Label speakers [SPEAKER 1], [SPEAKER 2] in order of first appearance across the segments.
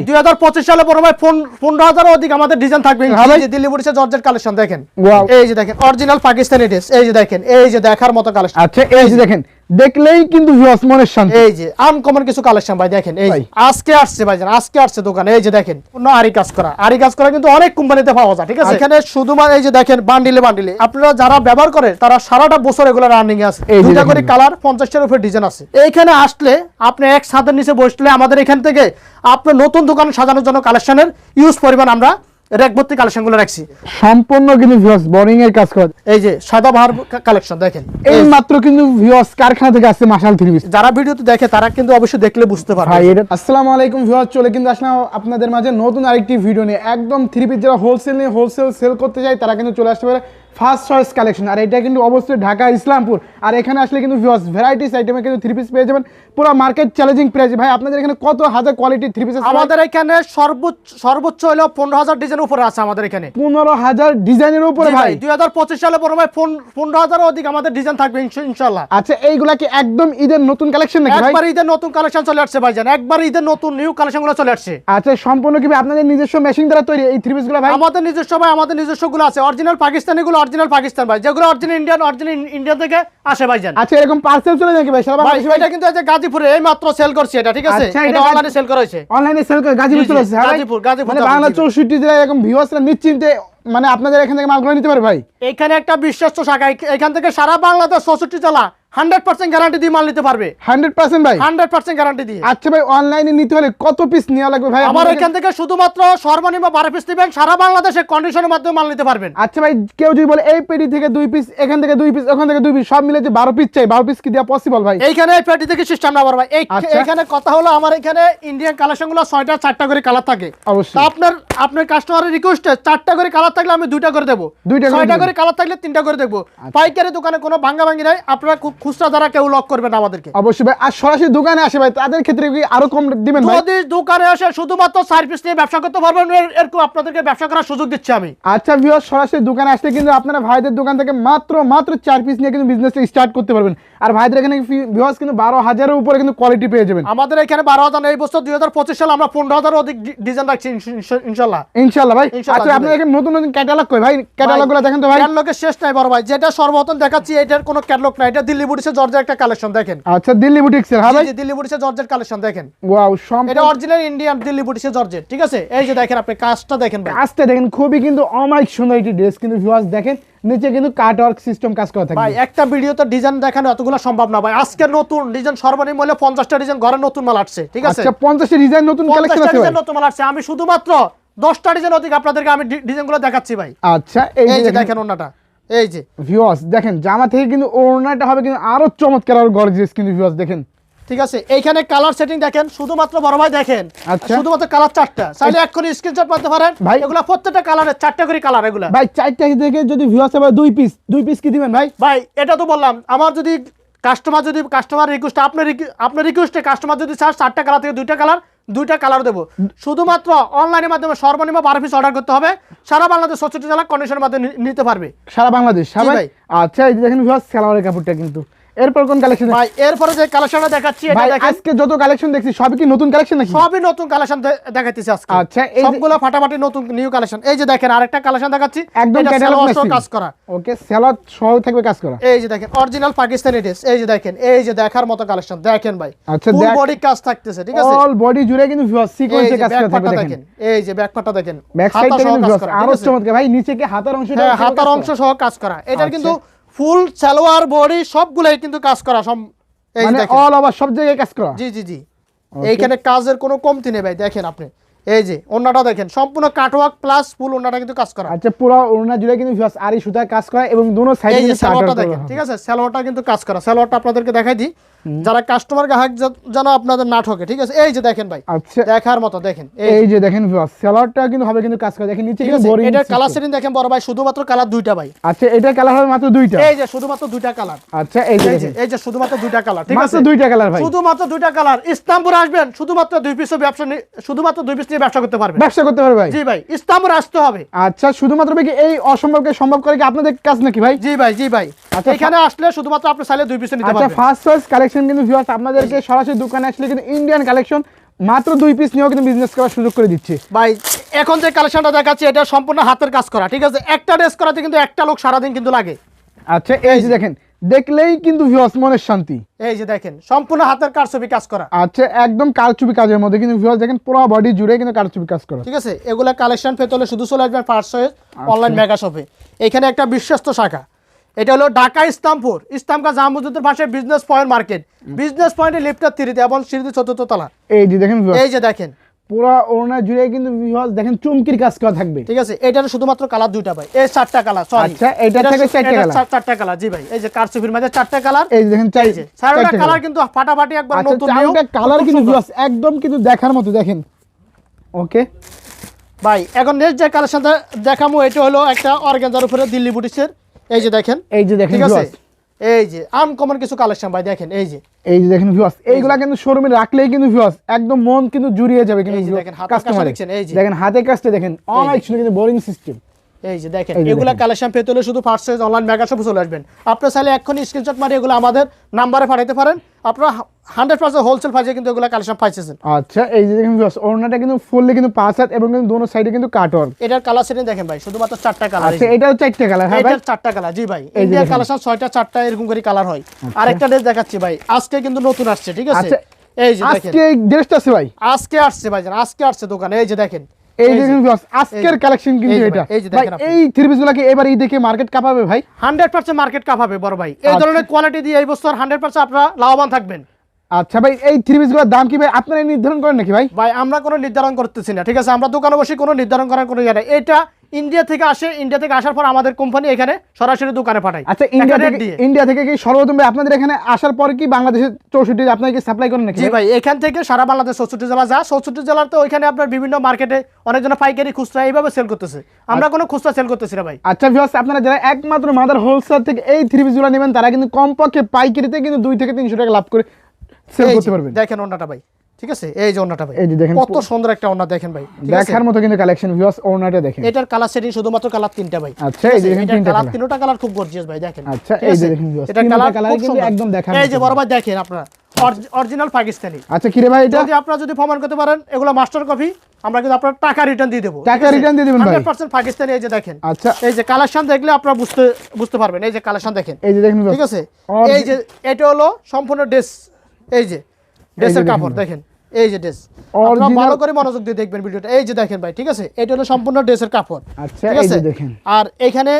[SPEAKER 1] দুই হাজার পঁচিশ সালে বড় ভাই পনেরো হাজার অধিক আমাদের ডিজাইন থাকবে এই যে দিল্লি বুড়িছে জর্জের কালেকশন দেখেন। এই যে দেখেন অরিজিনাল পাকিস্তানি ড্রেস এই যে দেখেন এই যে দেখার মতো কালেকশন
[SPEAKER 2] আচ্ছা এই যে দেখেন দেখলেই কিন্তু ভিউয়ার্স মনের শান্তি।
[SPEAKER 1] এই যে আনকমন কিছু কালেকশন ভাই দেখেন এই আজকে আসছে ভাই আজকে আসছে দোকানে এই যে দেখেন পূর্ণ আরি কাজ করা। আরি কাজ করা কিন্তু অনেক কোম্পানিতে পাওয়া যায় ঠিক আছে? এখানে শুধুমাত্র এই যে দেখেন বান্ডিলে বান্ডিলে আপনারা যারা ব্যবহার করে তারা সারাটা বছর এগুলো রানিং আছে। দুটা করে কালার পঞ্চাশটার উপরে ডিজাইন আছে। এইখানে আসলে আপনি এক ছাদের নিচে বসলে আমাদের এখান থেকে আপনার নতুন দোকান সাজানোর জন্য কালেকশনের ইউজ পরিমাণ আমরা ভর্তি কালেকশনগুলো রাখছি।
[SPEAKER 2] সম্পূর্ণ কিন্তু ভিউয়ার্স বোরিং এর কাজ করে।
[SPEAKER 1] এই যে সাদা বাহার কালেকশন দেখেন।
[SPEAKER 2] এই মাত্র কিন্তু ভিউয়ার্স কারখানা থেকে আসছে মাশাল থ্রি পিস
[SPEAKER 1] যারা ভিডিওতে দেখে তারা কিন্তু অবশ্যই দেখলে বুঝতে পারবে।
[SPEAKER 2] ভাই এটা আসসালামু আলাইকুম ভিউয়ার্স চলে কিন্তু আসলাম আপনাদের মাঝে নতুন আরেকটি ভিডিও নিয়ে। একদম থ্রি পিস যারা হোলসেল নিয়ে হোলসেল সেল করতে যায় তারা কিন্তু চলে আসতে পারে। ফার্স্ট চয়েস কালেকশন আর এটা কিন্তু অবশ্যই ঢাকা ইসলামপুর। আর এখানে আসলে কিন্তু ভিউয়ার্স ভ্যারাইটিস আইটেমে কিন্তু থ্রি পিস পেয়ে যাবেন। পুরো মার্কেট চ্যালেঞ্জিং প্রাইস ভাই আপনাদের এখানে কত হাজার কোয়ালিটি থ্রি পিস
[SPEAKER 1] আমাদের এখানে সর্বোচ্চ সর্বোচ্চ হলো পনেরো হাজার ডিজাইন উপরে আছে আমাদের এখানে।
[SPEAKER 2] পনেরো হাজার ডিজাইনের উপরে ভাই
[SPEAKER 1] দুই হাজার পঁচিশ সালে পরে ভাই পনেরো হাজার অধিক আমাদের ডিজাইন থাকবে ইনশাল্লাহ।
[SPEAKER 2] আচ্ছা এইগুলা কি একদম ঈদের নতুন কালেকশন নাকি
[SPEAKER 1] একবার ঈদের নতুন কালেকশন চলে আসছে ভাইজান। একবার ঈদের নতুন নিউ কালেকশনগুলো চলে আসছে।
[SPEAKER 2] আচ্ছা সম্পূর্ণ কি আপনাদের নিজস্ব মেশিন দ্বারা তৈরি এই থ্রি পিসগুলো ভাই?
[SPEAKER 1] আমাদের নিজস্ব ভাই আমাদের নিজস্বগুলো আছে। অরিজিনাল পাকিস্তানি গুলো অরিজিনাল পাকিস্তান ভাই। যেগুলো অরিজিনাল ইন্ডিয়ান অরিজিনাল ইন্ডিয়া থেকে আসে ভাই জান
[SPEAKER 2] আচ্ছা এরকম পার্সেল চলে যায় কি ভাই? সারা
[SPEAKER 1] ভাই
[SPEAKER 2] বাংলাদেশে
[SPEAKER 1] এটা কিন্তু আছে গাজীপুরে এই মাত্র সেল করছে এটা ঠিক আছে?
[SPEAKER 2] আচ্ছা,
[SPEAKER 1] এটা অনলাইনে সেল করা হয়েছে।
[SPEAKER 2] অনলাইনে সেল করে গাজীপুর চলে আসছে হ্যাঁ
[SPEAKER 1] গাজীপুর, গাজীপুর
[SPEAKER 2] মানে বাংলা
[SPEAKER 1] জি, জি।
[SPEAKER 2] চৌষট্টি জেলায় এরকম ভিউয়ার্সরা নিশ্চিন্তে মানে আপনাদের এখান থেকে মালগুলো নিতে পারে ভাই?
[SPEAKER 1] এখানে একটা বিশ্বস্ত শাখা এখান থেকে সারা বাংলাদেশ চৌষট্টি জেলা হান্ড্রেড পার্সেন্ট গ্যারান্টি দিয়ে মাল নিতে পারবে।
[SPEAKER 2] হান্ড্রেড পার্সেন্ট ভাই।
[SPEAKER 1] হান্ড্রেড পার্সেন্ট গ্যারান্টি দিয়ে।
[SPEAKER 2] আচ্ছা ভাই অনলাইনে নিতে হলে কত পিস নেওয়া লাগবে ভাই?
[SPEAKER 1] আমার এখান থেকে শুধুমাত্র সর্বনিম্ন বারো পিস দিবেন সারা বাংলাদেশে কন্ডিশনের মাধ্যমে মাল নিতে পারবেন।
[SPEAKER 2] আচ্ছা ভাই কেউ যদি বলে এই পেটি থেকে দুই পিস এখান থেকে দুই পিস ওখান থেকে দুই পিস সব মিলে যে বারো পিস চাই বারো পিস কি দেওয়া পসিবল ভাই?
[SPEAKER 1] এইখানে এই পেটি থেকে সিস্টেম না ভাই।
[SPEAKER 2] আচ্ছা।
[SPEAKER 1] এখানে কথা হলো আমার এখানে ইন্ডিয়ান কালেকশনগুলো ছয়টা চারটা করে কালার থাকে।
[SPEAKER 2] অবশ্যই।
[SPEAKER 1] আপনার আপনার কাস্টমারের রিকোয়েস্টে চারটা করে কালার থাকলে আমি দুইটা করে দেবো।
[SPEAKER 2] দুইটা
[SPEAKER 1] ছয়টা করে কালার থাকলে তিনটা করে দেবো। পাইকারি দোকানে কোনো ভাঙ্গা ভাঙ্গি নাই আপনারা খু- খুচরা দ্বারা কেউ লক করবেন না আমাদেরকে।
[SPEAKER 2] অবশ্যই ভাই আর সরাসরি দোকানে আসে ভাই তাদের ক্ষেত্রে কি আরও কম দিবেন ভাই?
[SPEAKER 1] যদি দোকানে এসে শুধুমাত্র সার্ভিস নিয়ে ব্যবসা করতে পারবেন এরকম আপনাদেরকে ব্যবসা করার সুযোগ দিচ্ছি আমি।
[SPEAKER 2] আচ্ছা ভিউয়ার সরাসরি দোকানে আসলে কিন্তু আপনারা ভাইদের দোকান থেকে মাত্র মাত্র চার পিস নিয়ে কিন্তু বিজনেসটা স্টার্ট করতে পারবেন। আর ভাইদের এখানে ভিউয়ার্স কিন্তু বারো হাজারের উপরে কিন্তু কোয়ালিটি পেয়ে যাবেন।
[SPEAKER 1] আমাদের এখানে বারো হাজার এই বছর দুই হাজার পঁচিশ সালে আমরা পনেরো হাজার অধিক ডিজাইন রাখছি ইনশ- ইনশ- ইনশাল্লাহ।
[SPEAKER 2] ইনশাল্লাহ ভাই। আচ্ছা
[SPEAKER 1] জি
[SPEAKER 2] আপনার এখানে নতুন নতুন ক্যাটালগ কই ভাই? ক্যাটালগগুলো দেখেন তো ভাই।
[SPEAKER 1] ক্যাটলগের শেষ নাই বড় ভাই যেটা সর্বপ্রথম দেখাচ্ছি এটার কোনো ক্যাটলগ নাই এটা দিল্লি জর্জের একটা কালেকশন দেখেন।
[SPEAKER 2] আচ্ছা দিল্লি বুটিক্সের হ্যাঁ ভাই?
[SPEAKER 1] দিল্লি জর্জের কালেকশন দেখেন।
[SPEAKER 2] ওয়াও
[SPEAKER 1] এটা অরিজিনাল ইন্ডিয়ান দিল্লি জর্জের ঠিক আছে? এই যে দেখেন আপনি কাজটা দেখেন ভাই।
[SPEAKER 2] কাজটা দেখেন খুবই কিন্তু অমাইক সুন্দর একটি ড্রেস কিন্তু ভিউয়ার্স দেখেন নিচে কিন্তু কাট ওয়ার্ক সিস্টেম কাজ করা
[SPEAKER 1] ভাই
[SPEAKER 2] থাকবে।
[SPEAKER 1] একটা ভিডিওতে ডিজাইন দেখানো এতগুলো সম্ভব না ভাই। আজকে নতুন ডিজাইন সর্বনিম্ন হলে পঞ্চাশটা ডিজাইন ঘরে নতুন মাল আসছে ঠিক আছে?
[SPEAKER 2] আচ্ছা 50 ডিজাইন নতুন কালেকশন আছে ভাই?
[SPEAKER 1] ডিজাইন নতুন মাল আসছে। আমি শুধুমাত্র দশটা ডিজাইন অধিক আপনাদেরকে আমি ডিজাইনগুলো দেখাচ্ছি ভাই।
[SPEAKER 2] আচ্ছা এই যে দেখেন।
[SPEAKER 1] ওনাটা এই যে
[SPEAKER 2] ভিউয়ার্স দেখেন জামা থেকে কিন্তু ওড়নাটা হবে কিন্তু আরও চমৎকার আর গর্জিয়াস কিন্তু ভিউয়ার্স দেখেন।
[SPEAKER 1] ঠিক আছে এইখানে কালার সেটিং দেখেন শুধুমাত্র বড় ভাই দেখেন।
[SPEAKER 2] আচ্ছা।
[SPEAKER 1] শুধুমাত্র কালার চারটা। চাইলে এক্ষুনি স্ক্রিনশট মারতে পারেন।
[SPEAKER 2] ভাই।
[SPEAKER 1] এগুলা প্রত্যেকটা কালারের চারটা করে কালার এগুলা।
[SPEAKER 2] ভাই চারটা থেকে যদি ভিউয়ার্স আবার দুই পিস দুই পিস কি দিবেন ভাই?
[SPEAKER 1] ভাই এটা তো বললাম আমার যদি কাস্টমার যদি কাস্টমার রিকোয়েস্ট আপনার আপনার রিকোয়েস্টে কাস্টমার যদি চার চারটা কালার থেকে দুইটা কালার দুইটা কালার দেবো। শুধুমাত্র অনলাইনের মাধ্যমে সর্বনিম্ন বারো পিস অর্ডার করতে হবে। সারা বাংলাদেশ সচেতন জেলা কন্ডিশনের মাধ্যমে নিতে পারবে।
[SPEAKER 2] সারা বাংলাদেশ। আচ্ছা এই দেখেন সালোয়ারের কাপড়টা কিন্তু। এরপর কোন কালেকশন
[SPEAKER 1] ভাই এরপরে যে কালেকশনটা দেখাচ্ছি এটা দেখেন।
[SPEAKER 2] আজকে যত কালেকশন দেখছি সবই কি নতুন কালেকশন নাকি?
[SPEAKER 1] সবই নতুন কালেকশন দেখাইতেছি আজকে।
[SPEAKER 2] আচ্ছা, এই
[SPEAKER 1] সবগুলো ফাটাফাটি নতুন নিউ কালেকশন এই যে দেখেন আরেকটা কালেকশন দেখাচ্ছি।
[SPEAKER 2] একদম ক্যাটালগ
[SPEAKER 1] সহ কাজ করা।
[SPEAKER 2] ওকে সহ থাকবে কাজ করা।
[SPEAKER 1] এই যে দেখেন অরিজিনাল পাকিস্তানি ড্রেস এই যে দেখেন এই যে দেখার মতো কালেকশন দেখেন ভাই
[SPEAKER 2] আচ্ছা,
[SPEAKER 1] ফুল বডি কাজ থাকতেছে ঠিক আছে?
[SPEAKER 2] অল বডি জুড়ে কিন্তু সিকোয়েন্সে কাজ করা থাকবে দেখেন।
[SPEAKER 1] এই যে ব্যাক দেখেন।
[SPEAKER 2] ব্যাক সাইডটা কিন্তু
[SPEAKER 1] আরও
[SPEAKER 2] চমৎকার। ভাই নিচে কি হাতার অংশটা
[SPEAKER 1] হ্যাঁ হাতার অংশ সহ কাজ করা। এটার
[SPEAKER 2] আচ্ছা।
[SPEAKER 1] কিন্তু ফুল সালোয়ার বডি সবগুলাই কিন্তু কাজ করা সব এই
[SPEAKER 2] মানে
[SPEAKER 1] দেখেন।
[SPEAKER 2] অল ওভার সব জায়গায় কাজ করা?
[SPEAKER 1] জি জি জি। এইখানে কাজের কোনো কমতি নেই ভাই দেখেন আপনি। এই যে ওন্নাটা দেখেন সম্পূর্ণ কাটওয়ার্ক প্লাস ফুল ওন্নাটা কিন্তু কাজ করা।
[SPEAKER 2] আচ্ছা পুরো জুড়ে কিন্তু ভিউয়ার্স আরি সুতা কাজ করা এবং দুনো সাইডে কিন্তু
[SPEAKER 1] সালোয়ারটা দেখেন ঠিক আছে? সালোয়ারটা কিন্তু কাজ করা। সালোয়ারটা আপনাদেরকে দেখাই দিই। যারা কাস্টমার গ্রাহক যেন আপনাদের না ঠকে ঠিক আছে? এই যে দেখেন ভাই
[SPEAKER 2] আচ্ছা।
[SPEAKER 1] দেখার মতো দেখেন এই
[SPEAKER 2] যে। দেখেন ভিউয়ার্স সালোয়ারটা কিন্তু হবে কিন্তু কাজ করা। দেখেন নিচে কিন্তু বোরিং
[SPEAKER 1] এটার কালার সেটিং দেখেন বড় ভাই শুধুমাত্র কালার দুইটা ভাই।
[SPEAKER 2] আচ্ছা এটা কালার হবে মাত্র দুইটা?
[SPEAKER 1] এই যে শুধুমাত্র দুইটা কালার
[SPEAKER 2] আচ্ছা এই যে
[SPEAKER 1] এই যে শুধুমাত্র দুইটা কালার ঠিক আছে?
[SPEAKER 2] দুইটা কালার ভাই।
[SPEAKER 1] শুধুমাত্র দুইটা কালার ইস্তাম্বুল আসবেন শুধুমাত্র দুই পিসের ব্যবসা শুধুমাত্র দুই পিস নিয়ে ব্যবসা করতে পারবেন
[SPEAKER 2] ব্যবসা করতে পারবে ভাই।
[SPEAKER 1] জি ভাই ইস্তাম্বুল আসতে হবে।
[SPEAKER 2] আচ্ছা শুধুমাত্র ভাই এই অসম্ভবকে সম্ভব করে কি আপনাদের কাজ নাকি ভাই?
[SPEAKER 1] জি ভাই জি ভাই।
[SPEAKER 2] আচ্ছা,
[SPEAKER 1] এখানে আসলে শুধুমাত্র আপনি চাইলে দুই পিস নিতে
[SPEAKER 2] আচ্ছা
[SPEAKER 1] পারবেন।
[SPEAKER 2] ফার্স্ট কালেকশন কিন্তু ভিউয়ার্স আপনাদেরকে সরাসরি দোকানে আসলে কিন্তু ইন্ডিয়ান কালেকশন মাত্র দুই পিস নিয়েও কিন্তু বিজনেস করার সুযোগ করে দিচ্ছে।
[SPEAKER 1] ভাই এখন যে কালেকশনটা দেখাচ্ছি এটা সম্পূর্ণ হাতের কাজ করা ঠিক আছে? একটা ড্রেস করাতে কিন্তু একটা লোক সারাদিন কিন্তু লাগে।
[SPEAKER 2] আচ্ছা এই যে। দেখেন দেখলেই কিন্তু ভিউয়ার্স মনের শান্তি।
[SPEAKER 1] এই যে দেখেন সম্পূর্ণ হাতের কাজ ছবি কাজ করা।
[SPEAKER 2] আচ্ছা একদম কারচুপি কাজের মধ্যে কিন্তু ভিউয়ার্স দেখেন পুরো বডি জুড়ে কিন্তু কারচুপি কাজ করা।
[SPEAKER 1] ঠিক আছে এগুলা কালেকশন পেতে হলে শুধু চলে আসবেন পাঁচশো অনলাইন মেগা শপে এখানে একটা বিশ্বস্ত শাখা। এটা হলো ঢাকা ইসলামপুর ইসলামকা জামুদ্দের পাশে বিজনেস পয়েন্ট মার্কেট বিজনেস পয়েন্টে লিফটার থ্রিতে এবং সিঁড়িতে চতুর্থ তলা।
[SPEAKER 2] এই যে দেখেন
[SPEAKER 1] এই যে দেখেন
[SPEAKER 2] পুরো ওড়না জুড়ে কিন্তু ভিউয়ার্স দেখেন চুমকির কাজ করা থাকবে।
[SPEAKER 1] ঠিক আছে এটার শুধুমাত্র কালার দুইটা ভাই। এই চারটা কালার সরি
[SPEAKER 2] আচ্ছা, এইটার থেকে চারটা colour।
[SPEAKER 1] চারটা কালার জি ভাই। এই যে কারচুপির মাঝে চারটা কালার
[SPEAKER 2] এই দেখেন
[SPEAKER 1] চাইছে চারটা কালার কিন্তু ফাটাফাটি একবার
[SPEAKER 2] আচ্ছা
[SPEAKER 1] নতুন
[SPEAKER 2] চারটা
[SPEAKER 1] new,
[SPEAKER 2] কালার কিন্তু। ভিউয়ার্স একদম কিন্তু দেখার মতো দেখেন। ওকে
[SPEAKER 1] ভাই এখন নেক্সট যে কালেকশনটা দেখামো এটা হলো একটা অর্গানজার উপরে দিল্লি বুটিক্সের এই যে দেখেন।
[SPEAKER 2] এই যে দেখেন
[SPEAKER 1] ঠিক আছে? এই যে আনকমন কিছু কালেকশন ভাই দেখেন এই যে।
[SPEAKER 2] এই যে দেখেন ভিউয়ার্স এইগুলা কিন্তু শোরুমে রাখলেই কিন্তু ভিউয়ার্স একদম মন কিন্তু জুড়িয়ে যাবে কিন্তু
[SPEAKER 1] দেখেন, হাতে কাজটা দেখছেন, এই যে।
[SPEAKER 2] দেখেন হাতে কাজটা দেখেন অনেক সুন্দর কিন্তু বোরিং সিস্টেম
[SPEAKER 1] এই যে দেখেন এগুলা কালেকশন পেতে হলে শুধু ফার্স্ট সাইজ অনলাইন মেগা শপে চলে আসবেন। আপনারা চাইলে এক্ষুনি স্ক্রিনশট মারি এগুলো আমাদের নাম্বারে পাঠাতে পারেন। আপনারা হান্ড্রেড পার্সেন্ট হোলসেল প্রাইসে কিন্তু এগুলো কালেকশন পাইছেন
[SPEAKER 2] আচ্ছা এই যে দেখেন ওড়নাটা কিন্তু ফুললি কিন্তু পাঁচ হাত এবং কিন্তু দোনো সাইডে কিন্তু
[SPEAKER 1] এটার কালার সেটিং দেখেন ভাই শুধুমাত্র চারটা কালার
[SPEAKER 2] আচ্ছা এটাও চারটে কালার হ্যাঁ ভাই?
[SPEAKER 1] চারটা কালার জি ভাই ইন্ডিয়ার কালেকশন ছয়টা চারটা এরকম করে কালার হয়। আরেকটা ড্রেস দেখাচ্ছি ভাই আজকে কিন্তু নতুন আসছে ঠিক আছে?
[SPEAKER 2] আচ্ছা
[SPEAKER 1] এই যে দেখেন।
[SPEAKER 2] আজকে ড্রেসটা আছে ভাই?
[SPEAKER 1] আজকে আসছে ভাইজান আজকে আসছে দোকানে এই যে দেখেন।
[SPEAKER 2] এই
[SPEAKER 1] যে
[SPEAKER 2] আজকের কালেকশন কিন্তু এটা।
[SPEAKER 1] ভাই, এই
[SPEAKER 2] থ্রি পিস গুলাকে এবার এই দেখে মার্কেট কাঁপাবে ভাই?
[SPEAKER 1] হান্ড্রেড পার্সেন্ট মার্কেট কাপাবে বড় ভাই। এই
[SPEAKER 2] আচ্ছা।
[SPEAKER 1] ধরনের কোয়ালিটি দিয়ে এই বছর হান্ড্রেড পার্সেন্ট আপনারা লাভবান থাকবেন।
[SPEAKER 2] আচ্ছা ভাই এই থ্রি পিসগুলোর দাম কি ভাই? আপনারা নির্ধারণ করেন নাকি ভাই?
[SPEAKER 1] ভাই আমরা কোনো নির্ধারণ করতেছি না ঠিক আছে? আমরা দোকানে বসে কোনো নির্ধারণ করার কোনো ইয়ে এটা ইন্ডিয়া থেকে আসে ইন্ডিয়া থেকে আসার পর আমাদের কোম্পানি এখানে সরাসরি দোকানে পাঠায়।
[SPEAKER 2] আচ্ছা ইন্ডিয়া থেকে ইন্ডিয়া থেকে কি সর্বপ্রথম ভাই আপনাদের এখানে আসার পরে কি বাংলাদেশের চৌষট্টি আপনাকে সাপ্লাই করেন নাকি
[SPEAKER 1] জি
[SPEAKER 2] ভাই?
[SPEAKER 1] এখান থেকে সারা বাংলাদেশ চৌষট্টি জেলা যা চৌষট্টি জেলার তো ওইখানে আপনার বিভিন্ন মার্কেটে অনেকজন পাইকারি খুচরা এইভাবে সেল করতেছে। আমরা কোনো খুচরা সেল করতেছি না ভাই।
[SPEAKER 2] আচ্ছা ভিউয়ার্স আপনারা যারা একমাত্র মাদার হোলসেল থেকে এই থ্রি পিসগুলো নেবেন তারা কিন্তু কমপক্ষে পাইকারিতে কিন্তু দুই থেকে তিনশো টাকা লাভ করে সেল করতে পারবেন।
[SPEAKER 1] দেখেন ওন্নাটা ভাই ঠিক আছে? এই যে ওন্নাটা ভাই
[SPEAKER 2] এই যে দেখেন
[SPEAKER 1] কত সুন্দর একটা ওন্না দেখেন ভাই
[SPEAKER 2] দেখার মতো কিন্তু কালেকশন ভিউয়ার্স ওনাটা দেখেন।
[SPEAKER 1] এটার কালার সেটিং শুধুমাত্র কালার তিনটা ভাই
[SPEAKER 2] আচ্ছা, এই যে দেখেন তিনটা
[SPEAKER 1] কালার তিনটা কালার খুব গর্জিয়াস ভাই দেখেন
[SPEAKER 2] আচ্ছা, এই যে দেখেন viewers,
[SPEAKER 1] এটার
[SPEAKER 2] তিনটা
[SPEAKER 1] কালার
[SPEAKER 2] কিন্তু একদম দেখার
[SPEAKER 1] এই যে দেখেন আপনারা অরিজিনাল পাকিস্তানি।
[SPEAKER 2] আচ্ছা কিরে ভাই এটা?
[SPEAKER 1] যদি আপনারা যদি প্রমাণ করতে পারেন এগুলো মাস্টার কপি আমরা কিন্তু আপনার টাকা রিটার্ন দিয়ে দেবো
[SPEAKER 2] টাকা return দিয়ে দিবেন ভাই।
[SPEAKER 1] হান্ড্রেড পার্সেন্ট পাকিস্তানি এই যে দেখেন।
[SPEAKER 2] আচ্ছা।
[SPEAKER 1] এই যে কালেকশন দেখলে আপনারা বুঝতে বুঝতে পারবেন এই যে কালেকশন দেখেন
[SPEAKER 2] এই যে দেখেন
[SPEAKER 1] ঠিক আছে? এই যে এটা হলো সম্পূর্ণ ড্রেস এই যে ড্রেসের কাপড় দেখেন। এই যে ড্রেস। আপনারা ভালো করে মনোযোগ দিয়ে দেখবেন ভিডিওটা। এই যে দেখেন ভাই ঠিক আছে? এটা হলো সম্পূর্ণ ড্রেসের কাপড়
[SPEAKER 2] আচ্ছা,
[SPEAKER 1] ঠিক আছে?
[SPEAKER 2] দেখেন।
[SPEAKER 1] আর এখানে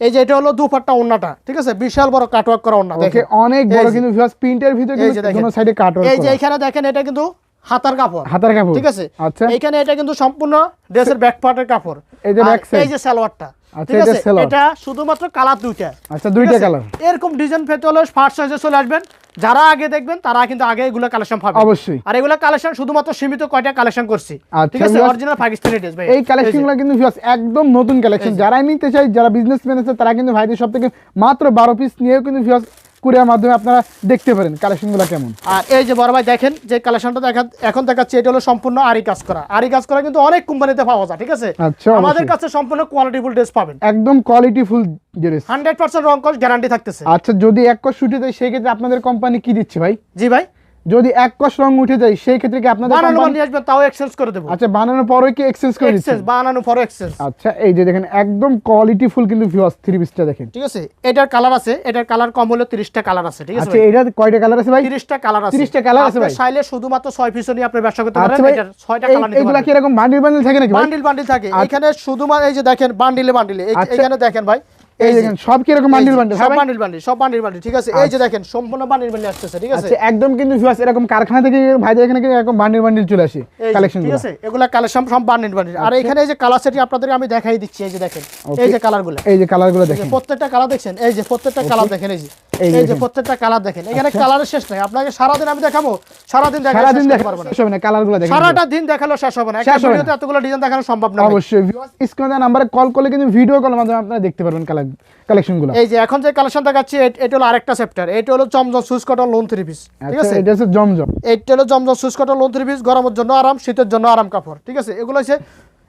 [SPEAKER 1] এই যে এটা হলো দুপাট্টা ওন্নাটা ঠিক আছে? বিশাল বড় কাটওয়ার্ক করা ওন্না দেখেন।
[SPEAKER 2] অনেক বড় কিন্তু ভিউয়ার্স প্রিন্টের ভিতরে কিন্তু দোনো সাইডে কাট
[SPEAKER 1] এই যে এখানে দেখেন এটা কিন্তু হাতার কাপড়
[SPEAKER 2] হাতার কাপড়।
[SPEAKER 1] ঠিক আছে?
[SPEAKER 2] আচ্ছা।
[SPEAKER 1] এখানে এটা কিন্তু সম্পূর্ণ ড্রেসের ব্যাক পার্টের কাপড়।
[SPEAKER 2] এই যে
[SPEAKER 1] আর
[SPEAKER 2] back side।
[SPEAKER 1] এই যে সালোয়ারটা
[SPEAKER 2] আচ্ছা,
[SPEAKER 1] ঠিক
[SPEAKER 2] এটা
[SPEAKER 1] আছে?
[SPEAKER 2] সালোয়ার।
[SPEAKER 1] এটা শুধুমাত্র কালার দুইটা
[SPEAKER 2] আচ্ছা দুইটা কালার
[SPEAKER 1] এরকম ডিজাইন পেতে হলে ফার্স্ট সাইজে চলে আসবেন। যারা আগে দেখবেন তারা কিন্তু আগে এগুলো কালেকশন পাবে।
[SPEAKER 2] অবশ্যই।
[SPEAKER 1] আর এগুলো কালেকশন শুধুমাত্র সীমিত কয়টা কালেকশন করছি? ঠিক আছে? অরিজিনাল পাকিস্তানি ড্রেস ভাই।
[SPEAKER 2] এই কালেকশনগুলো কিন্তু ভিউয়ার্স একদম নতুন কালেকশন যারা নিতে চাই যারা বিজনেসম্যান আছে তারা কিন্তু ভাইদের সব থেকে মাত্র বারো পিস নিয়েও কিন্তু ভিউয়ার্স কুরিয়ার মাধ্যমে আপনারা দেখতে পারেন কালেকশনগুলো কেমন।
[SPEAKER 1] আর এই যে বড় ভাই দেখেন যে কালেকশনটা দেখা এখন দেখাচ্ছি এটা হলো সম্পূর্ণ আরি কাজ করা। আরি কাজ করা কিন্তু অনেক কোম্পানিতে পাওয়া যায় ঠিক আছে?
[SPEAKER 2] আচ্ছা,
[SPEAKER 1] আমাদের কাছে সম্পূর্ণ কোয়ালিটি ফুল ড্রেস পাবেন।
[SPEAKER 2] একদম quality full dress
[SPEAKER 1] hundred percent রং কস গ্যারান্টি থাকতেছে।
[SPEAKER 2] আচ্ছা যদি এক কস্ট ছুটি দেয় সেই ক্ষেত্রে আপনাদের কোম্পানি কি দিচ্ছে ভাই?
[SPEAKER 1] জি ভাই।
[SPEAKER 2] যদি এক কষ রং উঠে যায় সেই ক্ষেত্রে কি আপনাদের
[SPEAKER 1] বানানো নিয়ে আসবেন তাও এক্সচেঞ্জ করে দেবো।
[SPEAKER 2] আচ্ছা বানানোর পরে কি এক্সচেঞ্জ করে দিচ্ছে
[SPEAKER 1] এক্সচেঞ্জ বানানো পর এক্সচেঞ্জ
[SPEAKER 2] আচ্ছা এই যে দেখেন একদম কোয়ালিটি ফুল কিন্তু ভিউয়ার্স থ্রি পিসটা দেখেন।
[SPEAKER 1] ঠিক আছে? এটার কালার আছে এটার কালার কম হলে তিরিশটা কালার আছে ঠিক আছে
[SPEAKER 2] আচ্ছা এটা কয়টা কালার আছে ভাই?
[SPEAKER 1] তিরিশটা কালার আছে।
[SPEAKER 2] 30টা কালার আছে ভাই?
[SPEAKER 1] চাইলে শুধুমাত্র ছয় পিস নিয়ে আপনি ব্যবসা করতে পারেন
[SPEAKER 2] আচ্ছা ভাই
[SPEAKER 1] এটার
[SPEAKER 2] এই-
[SPEAKER 1] কালার নিতে
[SPEAKER 2] এইগুলা কি এরকম বান্ডিল বান্ডিল থাকে নাকি
[SPEAKER 1] বান্ডিল বান্ডিল থাকে। এখানে শুধুমাত্র এই যে দেখেন বান্ডিলে বান্ডিলে
[SPEAKER 2] আচ্ছা।
[SPEAKER 1] এখানে দেখেন ভাই
[SPEAKER 2] এই দেখেন সব কি এরকম বান্ডিল বান্ডিল
[SPEAKER 1] সব বান্ডিল বান্ডিল সব বান্ডিল বান্ডিল ঠিক আছে এই যে দেখেন সম্পূর্ণ বান্ডিল বান্ডিল আসতেছে ঠিক আছে
[SPEAKER 2] আচ্ছা একদম কিন্তু ভিউয়ার্স এরকম কারখানা থেকে ভাইদের এখানে কিন্তু এরকম বান্ডিল বান্ডিল চলে আসে কালেকশন
[SPEAKER 1] ঠিক আছে এগুলা কালেকশন সব বান্ডিল বান্ডিল আর এখানে এই যে কালার সেটি আপনাদের আমি দেখাই দিচ্ছি এই যে দেখেন এই যে কালারগুলো
[SPEAKER 2] এই যে কালারগুলো দেখেন
[SPEAKER 1] প্রত্যেকটা কালার এই যে প্রত্যেকটা কালার দেখেন এই যে
[SPEAKER 2] এই যে
[SPEAKER 1] এই যে
[SPEAKER 2] দেখেন।
[SPEAKER 1] প্রত্যেকটা কালার দেখেন এখানে কালারের শেষ নাই আপনাকে আমি দেখাবো সারাদিন দেখা
[SPEAKER 2] সারাদিন
[SPEAKER 1] শেষ করতে
[SPEAKER 2] দেখা
[SPEAKER 1] পারব না
[SPEAKER 2] শেষ না কালারগুলো দেখেন
[SPEAKER 1] সারাটা দিন দেখাল শেষ হবে না একটা। ভিডিওতে এতগুলো ডিজাইন দেখানো সম্ভব না
[SPEAKER 2] অবশ্যই ভিউয়ার্স স্ক্রিনে নাম্বারে কল করলে কিন্তু ভিডিও কলের মাধ্যমে আপনারা দেখতে পারবেন কালেকশনগুলো
[SPEAKER 1] এই যে এখন যে কালেকশন দেখাচ্ছি এটা হলো আরেকটা চ্যাপ্টার এটা হলো Zamzam Swiss cotton lawn three piece ঠিক
[SPEAKER 2] আচ্ছা
[SPEAKER 1] আছে?
[SPEAKER 2] এটা হচ্ছে জমজম।
[SPEAKER 1] এইটা হলো Zamzam Swiss cotton lawn three piece গরমের জন্য আরাম শীতের জন্য আরাম কাপড় ঠিক আছে? এগুলো হচ্ছে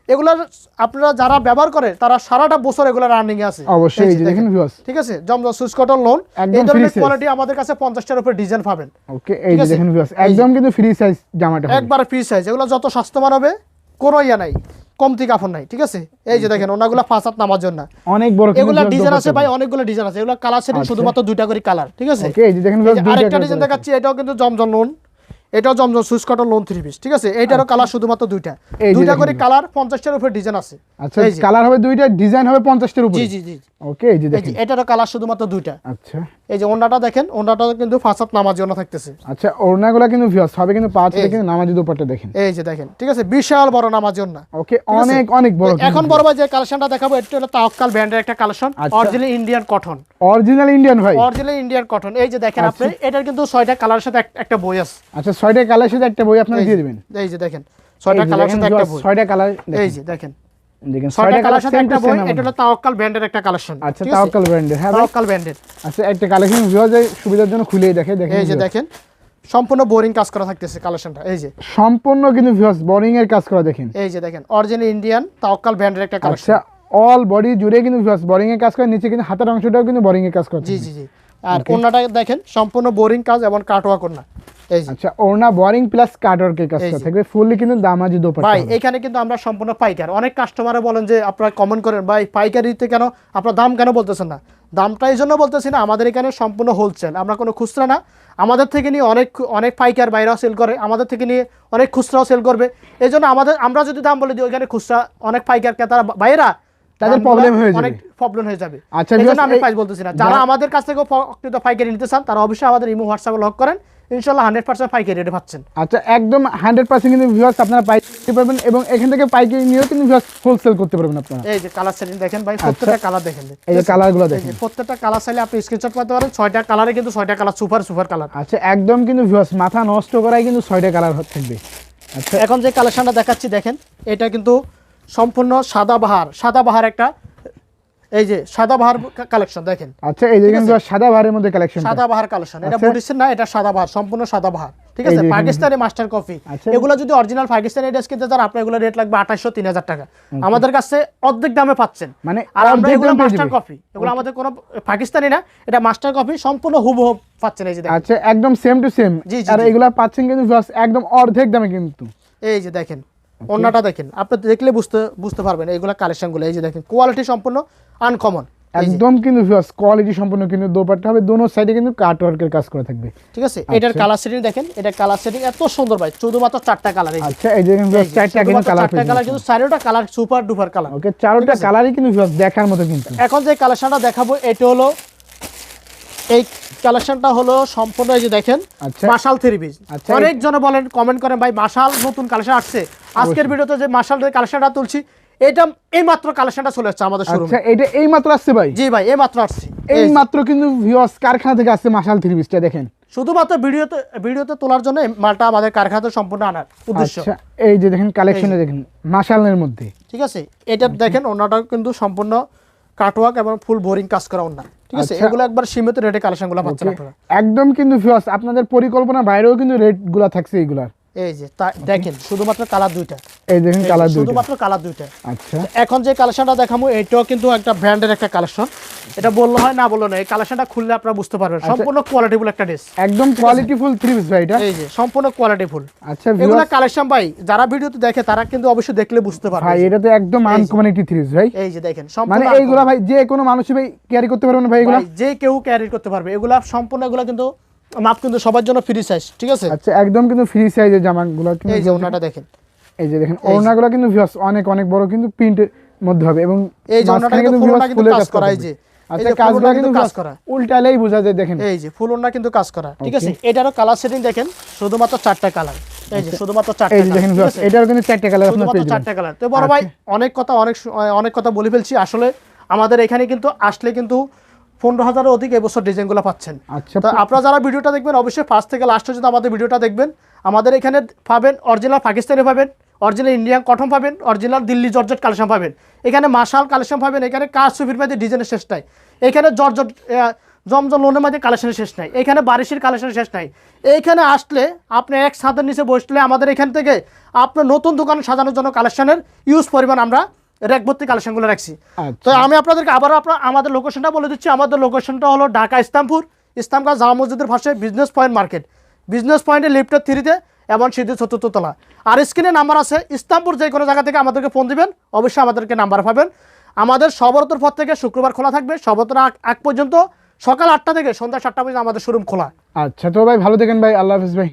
[SPEAKER 1] এগুলার আপনারা যারা ব্যবহার করে তারা সারাটা বছর এগুলো রানিং আছে।
[SPEAKER 2] অবশ্যই দেখেন ভিউয়ার্স
[SPEAKER 1] ঠিক আছে? জমজম সুইচ কটন লোন এই ধরনের কোয়ালিটি আমাদের কাছে পঞ্চাশটার উপরে ডিজাইন পাবেন
[SPEAKER 2] ওকে এই দেখেন ভিউয়ার্স একদম কিন্তু ফ্রি সাইজ জামাটা
[SPEAKER 1] একবার ফ্রি সাইজ এগুলো যত স্বাস্থ্যবান হবে কোনো ইয়া নাই। কমতি কাপড় নাই ঠিক আছে? এই যে দেখেন ওনাগুলো হাত নামার জন্য।
[SPEAKER 2] অনেক বড়
[SPEAKER 1] এগুলো ডিজাইন আছে ভাই অনেকগুলো ডিজাইন আছে। এগুলো কালার সেটিং
[SPEAKER 2] আচ্ছা।
[SPEAKER 1] শুধুমাত্র দুইটা করে কালার ঠিক আছে?
[SPEAKER 2] এই যে দেখেন
[SPEAKER 1] আরেকটা ডিজাইন দেখাচ্ছি এটাও কিন্তু জমজম লোন এটাও Zamzam Swiss cotton lawn three piece ঠিক আছে? এইটারও কালার শুধুমাত্র দুইটা। দুইটা করে। কালার পঞ্চাশটার উপরে ডিজাইন আছে।
[SPEAKER 2] আচ্ছা
[SPEAKER 1] এই যে।
[SPEAKER 2] কালার হবে দুইটা ডিজাইন হবে পঞ্চাশটার উপরে?
[SPEAKER 1] জি জি জি।
[SPEAKER 2] ওকে এই যে দেখেন।
[SPEAKER 1] এটারও কালার শুধুমাত্র দুইটা।
[SPEAKER 2] আচ্ছা।
[SPEAKER 1] এই যে ওনাটা দেখেন ওনাটা কিন্তু ফাঁসাত নামার জন্য থাকতেছে।
[SPEAKER 2] আচ্ছা ওড়নাগুলো কিন্তু ভিউয়ার্স হবে কিন্তু পাঁচ থেকে নামাজি দোপাট্টা দেখেন।
[SPEAKER 1] এই যে দেখেন ঠিক আছে? বিশাল বড় নামার জন্য
[SPEAKER 2] ওকে অনেক অনেক বড়
[SPEAKER 1] এখন বড় ভাই যে কালেকশনটা দেখাবো এটা হলো তাওকাল ব্র্যান্ডের একটা কালেকশন
[SPEAKER 2] আচ্ছা।
[SPEAKER 1] Original Indian cotton
[SPEAKER 2] original Indian ভাই।
[SPEAKER 1] অরিজিনাল ইন্ডিয়ান কটন এই যে দেখেন আপনি এটার কিন্তু ছয়টা কালারের সাথে একটা বই আছে।
[SPEAKER 2] আচ্ছা ছয়টা কালার সাথে একটা বই আপনারা দিয়ে দিবেন।
[SPEAKER 1] এই যে দেখেন ছয়টা
[SPEAKER 2] দেখেন
[SPEAKER 1] সাথে একটা বই।
[SPEAKER 2] ছয়টা কালার
[SPEAKER 1] এই যে দেখেন
[SPEAKER 2] দেখেন
[SPEAKER 1] ছয়টা
[SPEAKER 2] কালার
[SPEAKER 1] সাথে একটা বই এটা হলো তাওকাল ব্র্যান্ডের একটা কালেকশন
[SPEAKER 2] আচ্ছা তাওকাল ব্র্যান্ডের হ্যাঁ
[SPEAKER 1] তাওকাল ব্র্যান্ডের
[SPEAKER 2] আচ্ছা একটা কালেকশন সুবিধার জন্য খুলেই দেখে দেখেন
[SPEAKER 1] এই যে দেখেন সম্পূর্ণ বোরিং কাজ করা থাকতেছে কালেকশনটা এই যে।
[SPEAKER 2] সম্পূর্ণ কিন্তু ভিউয়ার্স বোরিং এর কাজ করা দেখেন।
[SPEAKER 1] এই যে দেখেন অরিজিনাল ইন্ডিয়ান তাওকাল ব্র্যান্ডের একটা কালেকশন
[SPEAKER 2] আচ্ছা অল বডি জুড়ে কিন্তু ভিউয়ার্স বোরিং এর কাজ করে নিচে কিন্তু হাতের অংশটাও কিন্তু বোরিং এর কাজ করে
[SPEAKER 1] জি জি জি। আর ওনাটা দেখেন সম্পূর্ণ বোরিং কাজ এবং কাটওয়া কোনা
[SPEAKER 2] আচ্ছা ওড়না বোরিং প্লাস কাটওয়ার্কের কাজ
[SPEAKER 1] এই
[SPEAKER 2] করা
[SPEAKER 1] যে।
[SPEAKER 2] থাকবে? ফুললি কিন্তু দামাজি দোপাট্টা
[SPEAKER 1] ভাই এখানে কিন্তু আমরা সম্পূর্ণ পাইকার। অনেক কাস্টমারে বলেন যে আপনারা কমেন্ট করেন ভাই পাইকারিতে কেন? আপনার দাম কেন বলতেছেন না? দামটা এই জন্য বলতেছি না আমাদের এখানে সম্পূর্ণ হোলসেল আমরা কোনো খুচরা না। আমাদের থেকে নিয়ে অনেক অনেক পাইকার বাইরেও সেল করে আমাদের থেকে নিয়ে অনেক খুচরাও সেল করবে। এই জন্য আমাদের আমরা যদি দাম বলে দিই ওইখানে খুচরা অনেক পাইকার ক্রেতারা বাইরা
[SPEAKER 2] তাদের problem হয়ে যাবে।
[SPEAKER 1] অনেক প্রবলেম হয়ে যাবে।
[SPEAKER 2] আচ্ছা,
[SPEAKER 1] আমি প্রাইস বলতেছি না। যারা আমাদের কাছ থেকে প্রকৃত পাইকারি নিতে চান তারা অবশ্যই আমাদের ইমো হোয়াটসঅ্যাপে লক করেন। ইনশাল্লাহ হান্ড্রেড পার্সেন্ট পাইকারি রেটে পাচ্ছেন।
[SPEAKER 2] আচ্ছা একদম হান্ড্রেড পার্সেন্ট কিন্তু ভিউয়ার্স আপনারা এবং এখান থেকে পাইকারি নিয়েও কিন্তু ভিউয়ার্স হোলসেল করতে পারবেন আপনারা।
[SPEAKER 1] এই যে কালার সেটিং দেখেন ভাই প্রত্যেকটা কালার দেখেন।
[SPEAKER 2] আচ্ছা। এই যে কালারগুলো দেখেন।
[SPEAKER 1] প্রত্যেকটা কালার চাইলে আপনি স্ক্রিনশট পাতে পারেন ছয়টা কালারে কিন্তু ছয়টা কালার সুপার সুপার কালার
[SPEAKER 2] আচ্ছা একদম কিন্তু ভিউয়ার্স মাথা নষ্ট করাই কিন্তু ছয়টা কালার থাকবে। আচ্ছা
[SPEAKER 1] এখন যে কালেকশনটা দেখাচ্ছি দেখেন এটা কিন্তু সম্পূর্ণ সাদা বাহার সাদা বাহার একটা এই যে সাদা বাহার কালেকশন দেখেন।
[SPEAKER 2] আচ্ছা এই যে কিন্তু সাদা বাহারের মধ্যে কালেকশন
[SPEAKER 1] সাদা বাহার কালেকশন এটা
[SPEAKER 2] আচ্ছা।
[SPEAKER 1] বডিসের না এটা সাদা বাহার সম্পূর্ণ সাদা বাহার ঠিক আছে? পাকিস্তানি মাস্টার কফি
[SPEAKER 2] আচ্ছা।
[SPEAKER 1] এগুলো যদি অরিজিনাল পাকিস্তানি ড্রেস কিনতে চান আপনার এগুলো রেট লাগবে আঠাশশো তিন হাজার টাকা। আমাদের কাছে অর্ধেক দামে পাচ্ছেন।
[SPEAKER 2] মানে
[SPEAKER 1] আর আমরা এগুলো মাস্টার। কফি এগুলো আমাদের কোনো পাকিস্তানি না এটা মাস্টার কফি সম্পূর্ণ হুবহু পাচ্ছেন এই যে দেখেন।
[SPEAKER 2] আচ্ছা একদম সেম টু সেম আর। এগুলা পাচ্ছেন কিন্তু একদম অর্ধেক দামে কিন্তু।
[SPEAKER 1] এই যে দেখেন অন্যটা দেখেন। আপনি দেখলে বুঝতে বুঝতে পারবেন এইগুলা কালেকশনগুলো এই যে দেখেন কোয়ালিটি সম্পূর্ণ আনকমন
[SPEAKER 2] একদম কিন্তু ভিউয়ার্স কোয়ালিটি সম্পূর্ণ কিন্তু দোপাট্টা হবে। দোনো সাইডে কিন্তু কাট ওয়ার্কের কাজ করা থাকবে।
[SPEAKER 1] ঠিক আছে? এটার কালার সেটিং দেখেন এটা কালার সেটিং এত সুন্দর ভাই শুধুমাত্র চারটা কালার এই
[SPEAKER 2] আচ্ছা এই যে কিন্তু চারটা কিন্তু কালার
[SPEAKER 1] চারটা কালার কিন্তু চারোটা colour super duper colour
[SPEAKER 2] okay চারটা কালারই কিন্তু viewers দেখার মতো কিন্তু।
[SPEAKER 1] এখন যে কালেকশনটা দেখাবো এটা হলো এই কালেকশনটা হলো সম্পূর্ণ এই যে দেখেন
[SPEAKER 2] আচ্ছা।
[SPEAKER 1] মাশাল থ্রি পিস
[SPEAKER 2] আচ্ছা,
[SPEAKER 1] অনেক জনে বলেন কমেন্ট করেন ভাই মাশাল নতুন কালেকশন আসছে। আজকের ভিডিওতে যে মাশাল কালেকশনটা তুলছি এটা এই মাত্র কালেকশনটা চলে আসছে আমাদের শোরুমে
[SPEAKER 2] আচ্ছা এটা এই মাত্র আসছে ভাই?
[SPEAKER 1] জি ভাই এই মাত্র আসছে।
[SPEAKER 2] এই মাত্র কিন্তু ভিউয়ার্স কারখানা থেকে আসছে মাশাল থ্রি পিসটা দেখেন।
[SPEAKER 1] শুধুমাত্র ভিডিওতে ভিডিওতে তোলার জন্য মালটা আমাদের কারখানাতে সম্পূর্ণ আনার উদ্দেশ্য।
[SPEAKER 2] আচ্ছা এই যে দেখেন কালেকশনে দেখেন মাশালের মধ্যে।
[SPEAKER 1] ঠিক আছে? এটা দেখেন ওনাটা কিন্তু সম্পূর্ণ কাটওয়ার্ক এবং ফুল বোরিং কাজ করা না ঠিক আছে?
[SPEAKER 2] আচ্ছা।
[SPEAKER 1] এগুলো একবার সীমিত রেটে কালেকশনগুলো পাচ্ছেন আপনারা।
[SPEAKER 2] একদম কিন্তু ফিউস আপনাদের পরিকল্পনা বাইরেও কিন্তু রেটগুলো থাকছে এইগুলার।
[SPEAKER 1] এই যে দেখেন শুধুমাত্র কালার দুইটা।
[SPEAKER 2] এই দেখেন কালার দুইটা।
[SPEAKER 1] শুধুমাত্র কালার দুইটা।
[SPEAKER 2] আচ্ছা।
[SPEAKER 1] এখন যে কালেকশনটা দেখাবো এটাও কিন্তু একটা ব্র্যান্ডের একটা কালেকশন এটা বলল হয় না বলল না এই কালেকশনটা খুললে আপনারা বুঝতে পারবেন।
[SPEAKER 2] আচ্ছা।
[SPEAKER 1] সম্পূর্ণ কোয়ালিটিফুল একটা ড্রেস
[SPEAKER 2] একদম কোয়ালিটিফুল থ্রি পিস ভাই এটা।
[SPEAKER 1] এই যে সম্পূর্ণ কোয়ালিটিফুল
[SPEAKER 2] আচ্ছা
[SPEAKER 1] এগুলা কালেকশন ভাই যারা ভিডিওতে দেখে তারা কিন্তু অবশ্যই দেখলে বুঝতে পারবে।
[SPEAKER 2] ভাই এটা তো একদম আনকমন একটি থ্রি পিস ভাই।
[SPEAKER 1] এই যে দেখেন
[SPEAKER 2] মানে এইগুলা ভাই যে কোনো মানুষই ভাই ক্যারি করতে পারবে না ভাই এগুলা।
[SPEAKER 1] যে কেউ ক্যারি করতে পারবে। এগুলা সম্পূর্ণ এগুলা কিন্তু মাপ কিন্তু সবার জন্য ফ্রি সাইজ ঠিক আছে?
[SPEAKER 2] আচ্ছা একদম কিন্তু ফ্রি সাইজের জামাগুলো
[SPEAKER 1] এই যে ওনাটা দেখেন।
[SPEAKER 2] এই যে দেখেন ওড়নাগুলো কিন্তু ভিউয়ার্স অনেক অনেক বড় কিন্তু প্রিন্টের মধ্যে হবে এবং
[SPEAKER 1] এই যে ওড়নাটা কিন্তু ফুলওনা কিন্তু কাজ করা, এই যে।
[SPEAKER 2] আচ্ছা কাজগুলো কিন্তু
[SPEAKER 1] কাজ করা।
[SPEAKER 2] উল্টালেই বোঝা যায় দেখেন।
[SPEAKER 1] এই যে ফুল ওনা কিন্তু কাজ করা ঠিক আছে? এটারও কালার সেটিং দেখেন শুধুমাত্র চারটা কালার এই যে শুধুমাত্র চারটা
[SPEAKER 2] আচ্ছা। এই দেখেন
[SPEAKER 1] colour, ঠিক
[SPEAKER 2] viewers,
[SPEAKER 1] আছে?
[SPEAKER 2] এটারও কিন্তু চারটে কালার আপনার পেয়ে
[SPEAKER 1] চারটা কালার তো বড় ভাই অনেক কথা অনেক কথা বলে ফেলছি। আসলে আমাদের এখানে কিন্তু আসলে কিন্তু পনেরো হাজারের অধিক এবছর ডিজাইনগুলো পাচ্ছেন।
[SPEAKER 2] আচ্ছা
[SPEAKER 1] তো আপনারা যারা ভিডিওটা দেখবেন অবশ্যই ফার্স্ট থেকে লাস্ট পর্যন্ত আমাদের ভিডিওটা দেখবেন। আমাদের এখানে পাবেন অরিজিনাল পাকিস্তানি পাবেন অরিজিনাল ইন্ডিয়ান কটন পাবেন অরিজিনাল দিল্লি জর্জট কালেকশন পাবেন। এখানে মাশাল কালেকশন পাবেন এখানে কাজ সুফির মধ্যে ডিজাইনের শেষটাই এখানে জর্জট জমজম লোনের মধ্যে কালেকশনের শেষ নাই। এখানে বারিশের কালেকশনের শেষ নাই। এইখানে আসলে আপনি এক ছাদের নিচে বসলে আমাদের এখান থেকে আপনার নতুন দোকান সাজানোর জন্য কালেকশনের ইউজ পরিমাণ আমরা র্যাক ভর্তি কালেকশনগুলো রাখছি।
[SPEAKER 2] আচ্ছা।
[SPEAKER 1] তো আমি আপনাদেরকে আবারও আপনার আমাদের লোকেশনটা বলে দিচ্ছি আমাদের লোকেশনটা হলো ঢাকা ইসলামপুর ইসলামগঞ্জ জামা মসজিদের পাশে বিজনেস পয়েন্ট মার্কেট বিজনেস পয়েন্টে লিফটের থ্রিতে এবং সিদ্ধি চতুর্থ তলা। আর স্ক্রিনে নাম্বার আছে ইসলামপুর যে কোনো জায়গা থেকে আমাদেরকে ফোন দিবেন অবশ্যই আমাদেরকে নাম্বার পাবেন। আমাদের সবরতর পর থেকে শুক্রবার খোলা থাকবে সবরতর আগ- পর্যন্ত সকাল আটটা থেকে সন্ধ্যা সাতটা পর্যন্ত আমাদের শোরুম খোলা।
[SPEAKER 2] আচ্ছা তো ভাই ভালো থাকেন ভাই আল্লাহ হাফিজ ভাই।